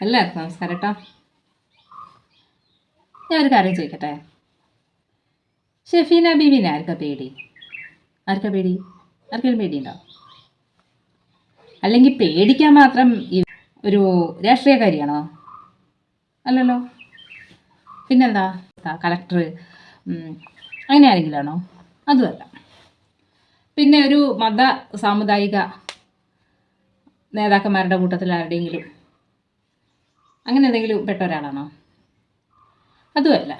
എല്ലാവർക്കും നമസ്കാരം കേട്ടോ ഞാനൊരു കാര്യം ചോദിക്കട്ടെ? ഷെഫീന ബീവിനെ ആർക്കാ പേടി? ആർക്കാ പേടി? ആർക്കെങ്കിലും പേടിയുണ്ടോ? അല്ലെങ്കിൽ പേടിക്കാൻ മാത്രം ഒരു രാഷ്ട്രീയക്കാരിയാണോ? അല്ലല്ലോ. പിന്നെന്താ? കളക്ടർ അങ്ങനെ ആരെങ്കിലും ആണോ? അതുമല്ല. പിന്നെ ഒരു മത സാമുദായിക നേതാക്കന്മാരുടെ കൂട്ടത്തിൽ ആരുടെയെങ്കിലും അങ്ങനെ എന്തെങ്കിലും പെട്ട ഒരാളാണോ അതുമല്ല.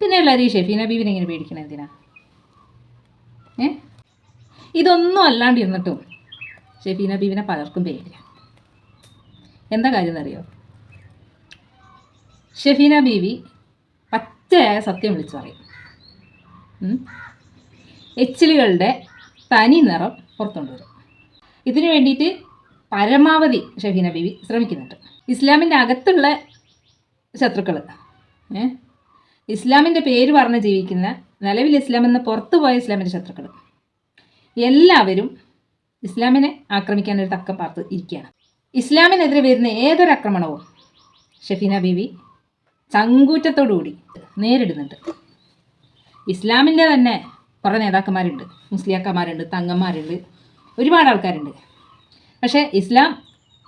പിന്നെ ഉള്ള ഈ ഷെഫീന ബീവിനെ ഇങ്ങനെ പേടിക്കണേ എന്തിനാ? ഏ? ഇതൊന്നും അല്ലാണ്ട് ഇരുന്നിട്ടും ഷെഫീന ബീവിനെ പലർക്കും പേടില്ല എന്താ കാര്യം എന്നറിയോ ഷെഫീന ബീവി പച്ചയായ സത്യം വിളിച്ചു പറയും. എച്ചിലുകളുടെ തനി നിറം പുറത്തുകൊണ്ടുവരും ഇതിനു വേണ്ടിയിട്ട് പരമാവധി ഷഹീന ബീവി ശ്രമിക്കുന്നുണ്ട്. ഇസ്ലാമിന്റെ അകത്തുള്ള ശത്രുക്കൾ ഇസ്ലാമിന്റെ പേര് പറഞ്ഞ് ജീവിക്കുന്ന നിലവിൽ ഇസ്ലാം എന്ന് പുറത്തു പോയ ഇസ്ലാമിന്റെ ശത്രുക്കൾ എല്ലാവരും ഇസ്ലാമിനെ ആക്രമിക്കാൻ ഒരു തക്കം പാർത്ത് ഇരിക്കുകയാണ്. ഇസ്ലാമിനെതിരെ വരുന്ന ഏതൊരു ആക്രമണവും ഷഫീന ബീവി ചങ്കൂറ്റത്തോടുകൂടി നേരിടുന്നുണ്ട്. ഇസ്ലാമിന്റെ തന്നെ കുറേ നേതാക്കന്മാരുണ്ട് മുസ്ലിയാക്കന്മാരുണ്ട് തങ്ങന്മാരുണ്ട് ഒരുപാട് ആൾക്കാരുണ്ട്. പക്ഷേ ഇസ്ലാം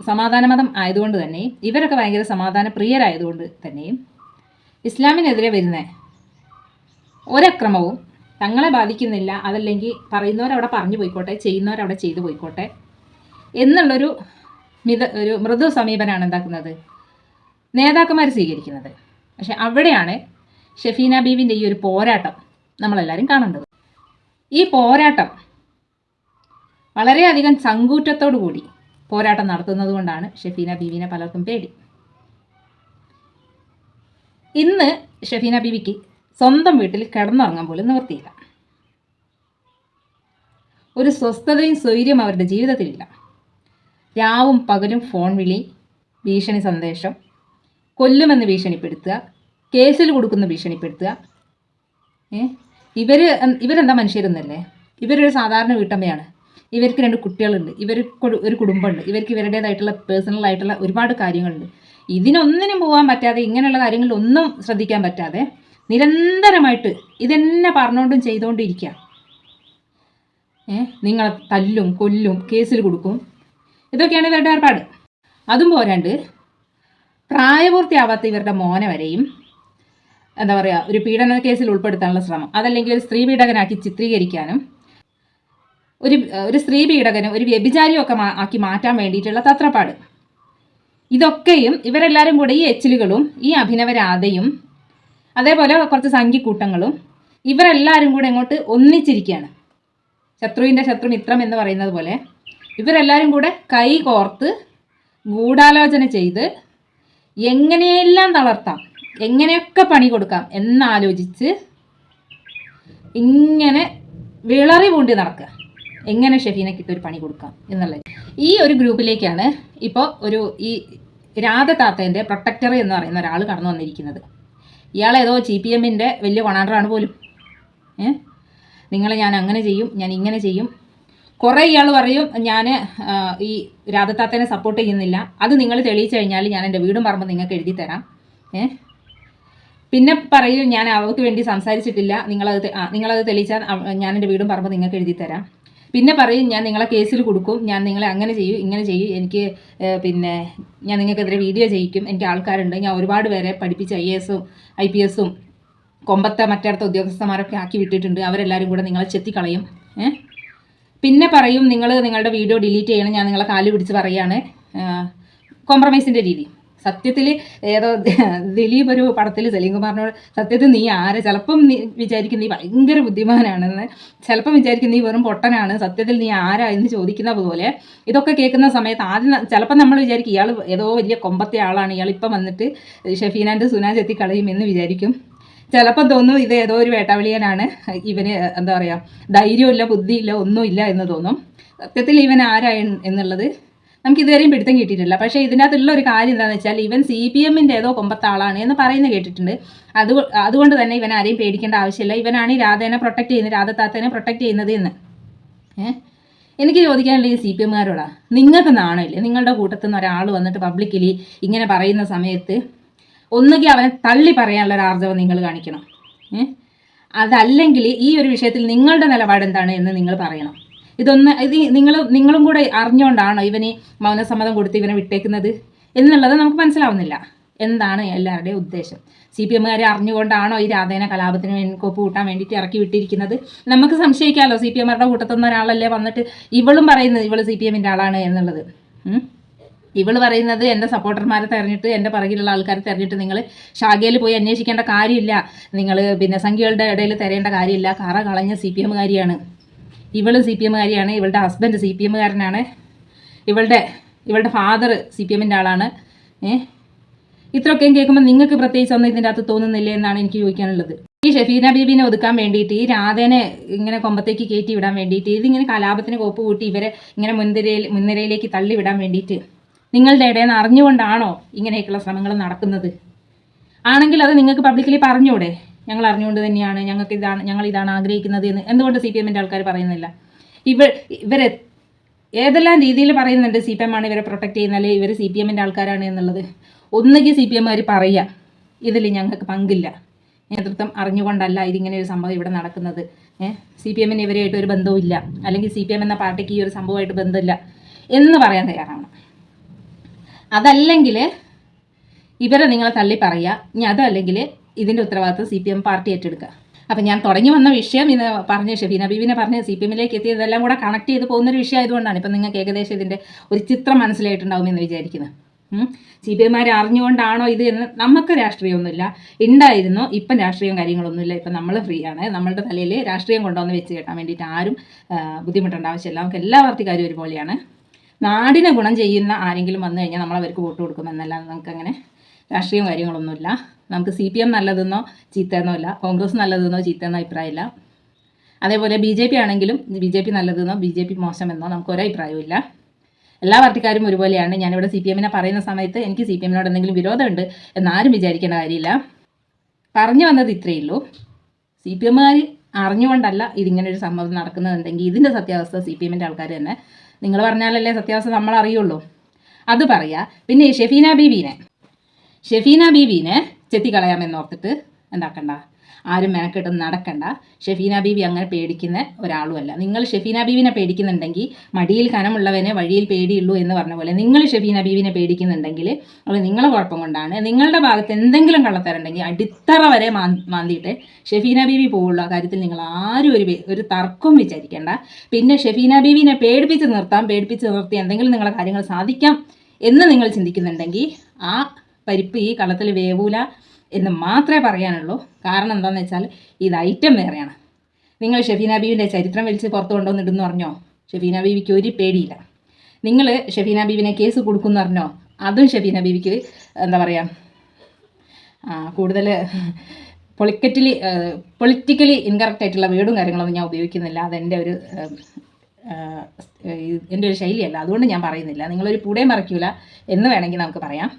സമാധാന മതം ആയതുകൊണ്ട് തന്നെ ഇവരൊക്കെ ഭയങ്കര സമാധാന പ്രിയരായതുകൊണ്ട് തന്നെയും ഇസ്ലാമിനെതിരെ വരുന്ന ഒരക്രമവും തങ്ങളെ ബാധിക്കുന്നില്ല അതല്ലെങ്കിൽ പറയുന്നവരവിടെ പറഞ്ഞു പോയിക്കോട്ടെ ചെയ്യുന്നവരവിടെ ചെയ്തു പോയിക്കോട്ടെ എന്നുള്ളൊരു മിത ഒരു മൃദു സമീപനമാണ് എന്താക്കുന്നത്? നേതാക്കന്മാർ സ്വീകരിക്കുന്നത്. പക്ഷെ അവിടെയാണ് ഷെഫീന ബീവിന്റെ ഈ ഒരു പോരാട്ടം നമ്മളെല്ലാവരും കാണേണ്ടത്. ഈ പോരാട്ടം വളരെയധികം ചങ്കൂറ്റത്തോടു കൂടി പോരാട്ടം നടത്തുന്നത് കൊണ്ടാണ് ഷെഫീന ബീവിനെ പലർക്കും പേടി. ഇന്ന് ഷെഫീന ബീവിക്ക് സ്വന്തം വീട്ടിൽ കിടന്നുറങ്ങാൻ പോലും നിവർത്തിയില്ല ഒരു സ്വസ്ഥതയും സ്വൈര്യം അവരുടെ ജീവിതത്തിലില്ല. രാവും പകലും ഫോൺ വിളി ഭീഷണി സന്ദേശം കൊല്ലുമെന്ന് ഭീഷണിപ്പെടുത്തുക കേസിൽ കൊടുക്കുന്ന ഭീഷണിപ്പെടുത്തുക. ഇവർ ഇവരെന്താ മനുഷ്യരൊന്നല്ലേ? ഇവരൊരു സാധാരണ വീട്ടമ്മയാണ്. ഇവർക്ക് രണ്ട് കുട്ടികളുണ്ട്. ഇവർ ഒരു കുടുംബമുണ്ട്. ഇവർക്ക് ഇവരുടേതായിട്ടുള്ള പേഴ്സണൽ ആയിട്ടുള്ള ഒരുപാട് കാര്യങ്ങളുണ്ട്. ഇതിനൊന്നിനും പോകാൻ പറ്റാതെ ഇങ്ങനെയുള്ള കാര്യങ്ങളിലൊന്നും ശ്രദ്ധിക്കാൻ പറ്റാതെ നിരന്തരമായിട്ട് ഇതെന്നെ പറഞ്ഞുകൊണ്ടും ചെയ്തുകൊണ്ടിരിക്കുക ഏ? നിങ്ങളെ തല്ലും കൊല്ലും കേസിൽ കൊടുക്കും. ഇതൊക്കെയാണ് ഇവരുടെ ഏർപ്പാട്. അതും പോരാണ്ട് പ്രായപൂർത്തിയാവാത്ത ഇവരുടെ മോനെ വരെയും എന്താ പറയുക ഒരു പീഡന കേസിൽ ഉൾപ്പെടുത്താനുള്ള ശ്രമം. അതല്ലെങ്കിൽ ഒരു സ്ത്രീ പീഡകനാക്കി ചിത്രീകരിക്കാനും ഒരു ഒരു സ്ത്രീ പീഡകനും ഒരു വ്യഭിചാരിയും ഒക്കെ ആക്കി മാറ്റാൻ വേണ്ടിയിട്ടുള്ള തത്രപ്പാട്. ഇതൊക്കെയും ഇവരെല്ലാവരും കൂടെ ഈ എച്ചിലുകളും ഈ അഭിനവരാധയും അതേപോലെ കുറച്ച് സംഖ്യക്കൂട്ടങ്ങളും ഇവരെല്ലാവരും കൂടെ ഇങ്ങോട്ട് ഒന്നിച്ചിരിക്കുകയാണ്. ശത്രുവിന്റെ ശത്രു മിത്രം എന്ന് പറയുന്നത് പോലെ ഇവരെല്ലാവരും കൂടെ കൈ കോർത്ത് ഗൂഢാലോചന ചെയ്ത് എങ്ങനെയെല്ലാം തളർത്താം എങ്ങനെയൊക്കെ പണി കൊടുക്കാം എന്നാലോചിച്ച് ഇങ്ങനെ വിളറി പൂണ്ടി നടക്കുക. എങ്ങനെ ഷെഫീനയ്ക്ക് ഇട്ടൊരു പണി കൊടുക്കാം എന്നുള്ളത്. ഈ ഒരു ഗ്രൂപ്പിലേക്കാണ് ഇപ്പോൾ ഒരു ഈ രാധ താത്തേന്റെ പ്രൊട്ടക്ടർ എന്ന് പറയുന്ന ഒരാൾ കടന്നു വന്നിരിക്കുന്നത്. ഇയാൾ ഏതോ ജി പി എമ്മിന്റെ വലിയ കൊണാണ്ടറാണ് പോലും. ഏ? നിങ്ങളെ ഞാൻ അങ്ങനെ ചെയ്യും ഞാൻ ഇങ്ങനെ ചെയ്യും. കുറേ ഇയാൾ പറയും ഞാൻ ഈ രാധത്താത്തേനെ സപ്പോർട്ട് ചെയ്യുന്നില്ല. അത് നിങ്ങൾ തെളിയിച്ചു കഴിഞ്ഞാൽ ഞാൻ എന്റെ വീടും പറമ്പ് നിങ്ങൾക്ക് എഴുതി തരാം. ഏ? പിന്നെ പറയും ഞാൻ അവർക്ക് വേണ്ടി സംസാരിച്ചിട്ടില്ല. നിങ്ങളത് നിങ്ങളത് തെളിയിച്ചാൽ ഞാൻ എന്റെ വീടും പറമ്പ് നിങ്ങൾക്ക് എഴുതി തരാം. പിന്നെ പറയും ഞാൻ നിങ്ങളെ കേസിൽ കൊടുക്കും ഞാൻ നിങ്ങളെ അങ്ങനെ ചെയ്യും ഇങ്ങനെ ചെയ്യും എനിക്ക് പിന്നെ ഞാൻ നിങ്ങൾക്കെതിരെ വീഡിയോ ചെയ്യിക്കും എനിക്ക് ആൾക്കാരുണ്ട് ഞാൻ ഒരുപാട് പേരെ പഠിപ്പിച്ച ഐ എസും ഐ പി എസും കൊമ്പത്തെ മറ്റടുത്ത ഉദ്യോഗസ്ഥന്മാരൊക്കെ ആക്കി വിട്ടിട്ടുണ്ട് അവരെല്ലാവരും കൂടെ നിങ്ങളെ ചെത്തിക്കളയും. പിന്നെ പറയും നിങ്ങൾ നിങ്ങളുടെ വീഡിയോ ഡിലീറ്റ് ചെയ്യണം ഞാൻ നിങ്ങളെ കാൽ പിടിച്ച് പറയാണ്. കോംപ്രമൈസിന്റെ രീതി. സത്യത്തിൽ ഏതോ ദിലീപ് ഒരു പടത്തിൽ സലീംകുമാറിനോട് സത്യത്തിൽ നീ ആരെ? ചിലപ്പം നീ വിചാരിക്കും നീ ഭയങ്കര ബുദ്ധിമാനാണെന്ന്. ചിലപ്പം വിചാരിക്കും നീ വെറും പൊട്ടനാണ്. സത്യത്തിൽ നീ ആരാ? എന്ന് ചോദിക്കുന്ന പോലെ ഇതൊക്കെ കേൾക്കുന്ന സമയത്ത് ആദ്യം ചിലപ്പം നമ്മൾ വിചാരിക്കും ഇയാൾ ഏതോ വലിയ കൊമ്പത്തെ ആളാണ്. ഇയാൾ ഇപ്പം വന്നിട്ട് ഷെഫീനാന്റെ സുനാജ് എത്തിക്കളയും എന്ന് വിചാരിക്കും. ചിലപ്പം തോന്നും ഇത് ഏതോ ഒരു വേട്ടാവിളിയനാണ്. ഇവന് എന്താ പറയുക ധൈര്യമില്ല ബുദ്ധിയില്ല ഒന്നുമില്ല എന്ന് തോന്നും. സത്യത്തിൽ ഇവൻ ആരാ എന്നുള്ളത് നമുക്ക് ഇതുവരെയും പിടുത്തം കിട്ടിയിട്ടില്ല. പക്ഷേ ഇതിനകത്തുള്ള ഒരു കാര്യം എന്താണെന്ന് വെച്ചാൽ ഇവൻ സി പി എമ്മിന്റെ ഏതോ കൊമ്പത്താളാണ് എന്ന് പറയുന്നത് കേട്ടിട്ടുണ്ട്. അത് അതുകൊണ്ട് തന്നെ ഇവൻ ആരെയും പേടിക്കേണ്ട ആവശ്യമില്ല. ഇവനാണ് ഈ രാധേനെ പ്രൊട്ടക്ട് ചെയ്യുന്നത് രാധത്താത്തേനെ പ്രൊട്ടക്ട് ചെയ്യുന്നത് എന്ന്. ഏഹ് എനിക്ക് ചോദിക്കാനുള്ള ഈ സി പി എമ്മുകാരോടാ നിങ്ങൾക്ക് നാണമില്ലേ? നിങ്ങളുടെ കൂട്ടത്തിൽ നിന്ന് ഒരാൾ വന്നിട്ട് പബ്ലിക്കലി ഇങ്ങനെ പറയുന്ന സമയത്ത് ഒന്നുകിൽ അവനെ തള്ളി പറയാനുള്ള ഒരു ആർജവം നിങ്ങൾ കാണിക്കണം. ഏഹ് അതല്ലെങ്കിൽ ഈ ഒരു വിഷയത്തിൽ നിങ്ങളുടെ നിലപാട് എന്താണ് എന്ന് നിങ്ങൾ പറയണം. ഇതൊന്ന് ഇത് നിങ്ങൾ നിങ്ങളും കൂടെ അറിഞ്ഞുകൊണ്ടാണോ ഇവന് മൗനസമ്മതം കൊടുത്ത് ഇവനെ വിട്ടേക്കുന്നത്? എന്നുള്ളത് നമുക്ക് മനസ്സിലാവുന്നില്ല. എന്താണ് എല്ലാവരുടെയും ഉദ്ദേശം? സി പി എമ്മുകാരെ അറിഞ്ഞുകൊണ്ടാണോ ഈ രാധേന കലാപത്തിന് കൊപ്പ് കൂട്ടാൻ വേണ്ടിയിട്ട് ഇറക്കി വിട്ടിരിക്കുന്നത്? നമുക്ക് സംശയിക്കാമല്ലോ സി പി എമ്മാരുടെ കൂട്ടത്തുന്ന ഒരാളല്ലേ വന്നിട്ട് ഇവളും പറയുന്നത് ഇവൾ സി പി എമ്മിന്റെ ആളാണ് എന്നുള്ളത്. ഇവൾ പറയുന്നത് എന്റെ സപ്പോർട്ടർമാരെ തെരഞ്ഞിട്ട് എന്റെ പിറകിലുള്ള ആൾക്കാരെ തെരഞ്ഞിട്ട് നിങ്ങൾ ശാഖയിൽ പോയി അന്വേഷിക്കേണ്ട കാര്യമില്ല. നിങ്ങൾ പിന്നെ സംഖ്യകളുടെ ഇടയിൽ തിരയേണ്ട കാര്യമില്ല. കറ കളഞ്ഞ സി പി എമ്മുകാരിയാണ്. ഇവൾ സി പി എമ്മുകാരിയാണ് ഇവളുടെ ഹസ്ബൻഡ് സി പി എമ്മുകാരനാണ് ഇവളുടെ ഇവളുടെ ഫാദർ സി പി എമ്മിന്റെ ആളാണ്. ഏ? ഇത്രയൊക്കെയും കേൾക്കുമ്പോൾ നിങ്ങൾക്ക് പ്രത്യേകിച്ച് ഒന്നും ഇതിന്റെ അകത്ത് തോന്നുന്നില്ലേ എന്നാണ് എനിക്ക് ചോദിക്കാനുള്ളത്. ഈ ഷെഫീന ബീബിനെ ഒതുക്കാൻ വേണ്ടിയിട്ട് ഈ രാധേനെ ഇങ്ങനെ കൊമ്പത്തേക്ക് കയറ്റി വിടാൻ വേണ്ടിയിട്ട് ഇതിങ്ങനെ കലാപത്തിന് കോപ്പ് കൂട്ടി ഇവരെ ഇങ്ങനെ മുൻനിരയിൽ മുൻനിരയിലേക്ക് തള്ളി വിടാൻ വേണ്ടിയിട്ട് നിങ്ങളുടെ ഇടയിൽ നിന്ന് അറിഞ്ഞുകൊണ്ടാണോ ഇങ്ങനെയൊക്കെയുള്ള ശ്രമങ്ങൾ നടക്കുന്നത്? ആണെങ്കിൽ അത് നിങ്ങൾക്ക് പബ്ലിക്കലി പറഞ്ഞൂടെ? ഞങ്ങൾ അറിഞ്ഞുകൊണ്ട് തന്നെയാണ് ഞങ്ങൾക്ക് ഇതാണ് ഞങ്ങൾ ഇതാണ് ആഗ്രഹിക്കുന്നത് എന്ന്. എന്തുകൊണ്ട് സി പി എമ്മിന്റെ ആൾക്കാർ പറയുന്നില്ല? ഇവർ ഇവരെ ഏതെല്ലാം രീതിയിൽ പറയുന്നുണ്ട് സി പി എം ആണ് ഇവരെ പ്രൊട്ടക്റ്റ് ചെയ്യുന്നത് അല്ലെങ്കിൽ ഇവർ സി പി എമ്മിന്റെ ആൾക്കാരാണ് എന്നുള്ളത്? ഒന്നുകിൽ സി പി എമ്മുകാർ പറയുക ഇതിൽ ഞങ്ങൾക്ക് പങ്കില്ല. നേതൃത്വം അറിഞ്ഞുകൊണ്ടല്ല ഇതിങ്ങനെ ഒരു സംഭവം ഇവിടെ നടക്കുന്നത്. സി പി എമ്മിന് ഇവരെയായിട്ട് ഒരു ബന്ധവും ഇല്ല. അല്ലെങ്കിൽ സി പി എം എന്ന പാർട്ടിക്ക് ഈ ഒരു സംഭവമായിട്ട് ബന്ധമില്ല എന്ന് പറയാൻ തയ്യാറാണ് അതല്ലെങ്കിൽ ഇവരെ നിങ്ങളെ തള്ളി പറയുക ഇനി അതല്ലെങ്കിൽ ഇതിന്റെ ഉത്തരവാദിത്വം സി പി എം പാർട്ടി ഏറ്റെടുക്കുക. അപ്പം ഞാൻ തുടങ്ങി വന്ന വിഷയം ഇന്ന് പറഞ്ഞ ഷെഫീന ബീബിനെ പറഞ്ഞ് സി പി എമ്മിലേക്ക് എത്തിയതെല്ലാം കൂടെ കണക്ട് ചെയ്ത് പോകുന്നൊരു വിഷയം ആയതുകൊണ്ടാണ് ഇപ്പം നിങ്ങൾക്ക് ഏകദേശം ഇതിന്റെ ഒരു ചിത്രം മനസ്സിലായിട്ടുണ്ടാവും എന്ന് വിചാരിക്കുന്നത് സി പി എമാർ അറിഞ്ഞുകൊണ്ടാണോ ഇത് എന്ന് നമുക്ക് രാഷ്ട്രീയമൊന്നുമില്ല. ഉണ്ടായിരുന്നു ഇപ്പം രാഷ്ട്രീയം കാര്യങ്ങളൊന്നുമില്ല. ഇപ്പം നമ്മൾ ഫ്രീ ആണ്. നമ്മളുടെ തലയിൽ രാഷ്ട്രീയം കൊണ്ടുവന്ന് വെച്ച് കെട്ടാൻ വേണ്ടിയിട്ട് ആരും ബുദ്ധിമുട്ടേണ്ട ആവശ്യമില്ല. നമുക്ക് എല്ലാ പാർട്ടിക്കാരും ഒരുപോലെയാണ്. നാടിനെ ഗുണം ചെയ്യുന്ന ആരെങ്കിലും വന്നു കഴിഞ്ഞാൽ നമ്മൾ അവർക്ക് വോട്ട് കൊടുക്കും നമുക്കങ്ങനെ രാഷ്ട്രീയം കാര്യങ്ങളൊന്നുമില്ല. നമുക്ക് സി പി എം നല്ലതെന്നോ ചീത്തയെന്നോ ഇല്ല. കോൺഗ്രസ് നല്ലതെന്നോ ചീത്തയെന്നോ അഭിപ്രായമില്ല അതേപോലെ ബി ജെ പി ആണെങ്കിലും ബി ജെ പി നല്ലതെന്നോ ബി ജെ പി മോശമെന്നോ നമുക്ക് ഒരഭിപ്രായവും ഇല്ല. എല്ലാ പാർട്ടിക്കാരും ഒരുപോലെയാണ്. ഞാനിവിടെ സി പി എമ്മിനെ പറയുന്ന സമയത്ത് എനിക്ക് സി പി എമ്മിനോട് എന്തെങ്കിലും വിരോധമുണ്ട് എന്നാരും വിചാരിക്കേണ്ട കാര്യമില്ല. പറഞ്ഞു വന്നത് ഇത്രയേ ഉള്ളൂ. സി പി എമ്മുകാർ അറിഞ്ഞുകൊണ്ടല്ല ഇതിങ്ങനെ ഒരു സംഭവം നടക്കുന്നതുണ്ടെങ്കിൽ ഇതിന്റെ സത്യാവസ്ഥ സി പി എമ്മിന്റെ ആൾക്കാർ തന്നെ. നിങ്ങൾ പറഞ്ഞാലല്ലേ സത്യാവസ്ഥ നമ്മൾ അറിയുള്ളൂ അത് പറയാ. പിന്നെ ഷെഫീന ബീബീനെ ഷെഫീന ബീബീനെ ചെത്തിക്കളയാമെന്നോർത്തിട്ട് എന്താക്കണ്ട? ആരും മെനക്കെട്ട് നടക്കണ്ട. ഷെഫീന ബീവി അങ്ങനെ പേടിക്കുന്ന ഒരാളുമല്ല. നിങ്ങൾ ഷെഫീന ബീവിനെ പേടിക്കുന്നുണ്ടെങ്കിൽ മടിയിൽ കനമുള്ളവനെ വഴിയിൽ പേടിയുള്ളൂ എന്ന് പറഞ്ഞ പോലെ നിങ്ങൾ ഷെഫീന ബീവിനെ പേടിക്കുന്നുണ്ടെങ്കിൽ അത് നിങ്ങളെ കുഴപ്പം കൊണ്ടാണ്. നിങ്ങളുടെ ഭാഗത്ത് എന്തെങ്കിലും കള്ളത്തരുണ്ടെങ്കിൽ അടിത്തറ വരെ മാന്തിയിട്ട് ഷെഫീന ബീബി ആ കാര്യത്തിൽ നിങ്ങൾ ആരും ഒരു ഒരു തർക്കം വിചാരിക്കേണ്ട. പിന്നെ ഷെഫീന ബീവിനെ പേടിപ്പിച്ച് നിർത്താം. പേടിപ്പിച്ച് നിർത്തി എന്തെങ്കിലും നിങ്ങളെ കാര്യങ്ങൾ സാധിക്കാം എന്ന് നിങ്ങൾ ചിന്തിക്കുന്നുണ്ടെങ്കിൽ ആ പരിപ്പ് ഈ കളത്തിൽ വേവൂല എന്ന് മാത്രമേ പറയാനുള്ളൂ. കാരണം എന്താണെന്ന് വെച്ചാൽ ഇത് ഐറ്റം വേറെയാണ്. നിങ്ങൾ ഷെഫീന ബീവിന്റെ ചരിത്രം വലിച്ച് പുറത്ത് കൊണ്ടുവന്നിട്ടെന്ന് പറഞ്ഞോ? ഷെഫീന ബീവിക്ക് ഒരു പേടിയില്ല. നിങ്ങൾ ഷെഫീന ബീവിനെ കേസ് കൊടുക്കുമെന്ന് പറഞ്ഞോ? അതും ഷെഫീന ബീവിക്ക് എന്താ പറയുക കൂടുതൽ പൊളിക്കറ്റലി പൊളിറ്റിക്കലി ഇൻകറക്റ്റ് ആയിട്ടുള്ള വീടും കാര്യങ്ങളൊന്നും ഞാൻ ഉപയോഗിക്കുന്നില്ല. അതെന്റെ ഒരു എന്റെ ഒരു ശൈലിയല്ല. അതുകൊണ്ട് ഞാൻ പറയുന്നില്ല. നിങ്ങളൊരു പുടേ മറയ്ക്കൂല എന്ന് വേണമെങ്കിൽ നമുക്ക് പറയാം.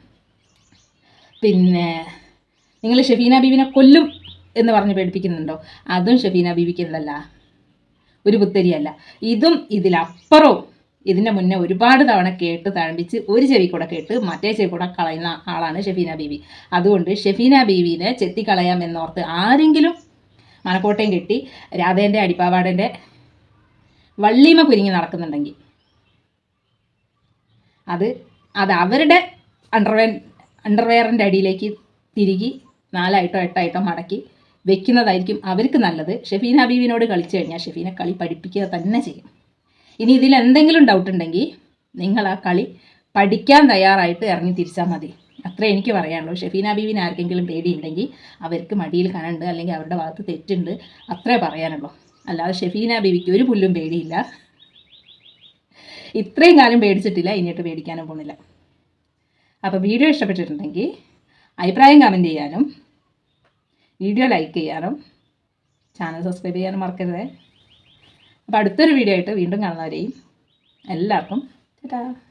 പിന്നെ നിങ്ങൾ ഷെഫീന ബീവിനെ കൊല്ലും എന്ന് പറഞ്ഞ് പേടിപ്പിക്കുന്നുണ്ടോ? അതും ഷെഫീന ബീവിക്കുള്ളല്ല ഒരു പുത്തരിയല്ല. ഇതും ഇതിലപ്പുറവും ഇതിന്റെ മുന്നേ ഒരുപാട് തവണ കേട്ട് തഴമ്പിച്ച് ഒരു ചെവി കൂടെ കേട്ട് മറ്റേ ചെവി കൂടെ കളയുന്ന ആളാണ് ഷെഫീന ബീവി. അതുകൊണ്ട് ഷെഫീന ബീവിനെ ചെത്തിക്കളയാം എന്നോർത്ത് ആരെങ്കിലും മലക്കോട്ടയും കെട്ടി രാധേന്റെ അടിപ്പാവാടന്റെ വള്ളീമ കുരുങ്ങി നടക്കുന്നുണ്ടെങ്കിൽ അത് അത് അവരുടെ അണ്ടർവെയർ അണ്ടർവെയറിന്റെ അടിയിലേക്ക് തിരികി നാലായിട്ടോ എട്ടായിട്ടോ മടക്കി വെക്കുന്നതായിരിക്കും അവർക്ക് നല്ലത്. ഷെഫീന ഹബീബിനോട് കളിച്ചു കഴിഞ്ഞാൽ ഷെഫീനെ കളി പഠിപ്പിക്കുക തന്നെ ചെയ്യും. ഇനി ഇതിൽ എന്തെങ്കിലും ഡൗട്ട് ഉണ്ടെങ്കിൽ നിങ്ങൾ ആ കളി പഠിക്കാൻ തയ്യാറായിട്ട് ഇറങ്ങി തിരിച്ചാൽ മതി. അത്രേ എനിക്ക് പറയാനുള്ളൂ. ഷെഫീന ബീവിന് ആർക്കെങ്കിലും പേടിയുണ്ടെങ്കിൽ അവർക്ക് മടിയിൽ കനുണ്ട് അല്ലെങ്കിൽ അവരുടെ ഭാഗത്ത് തെറ്റുണ്ട് അത്രേ പറയാനുള്ളൂ. അല്ലാതെ ഷെഫീന ബീവിക്ക് ഒരു പുല്ലും പേടിയില്ല. ഇത്രയും കാലം പേടിച്ചിട്ടില്ല. ഇനിയിട്ട് പേടിക്കാനും പോകുന്നില്ല. അപ്പോൾ വീഡിയോ ഇഷ്ടപ്പെട്ടിട്ടുണ്ടെങ്കിൽ അഭിപ്രായം കമന്റ് ചെയ്യാനും വീഡിയോ ലൈക്ക് ചെയ്യാനും ചാനൽ സബ്സ്ക്രൈബ് ചെയ്യാനും മറക്കരുത്. അപ്പോൾ അടുത്തൊരു വീഡിയോ ആയിട്ട് വീണ്ടും കാണുന്നവരെയും എല്ലാവർക്കും ടാറ്റാ.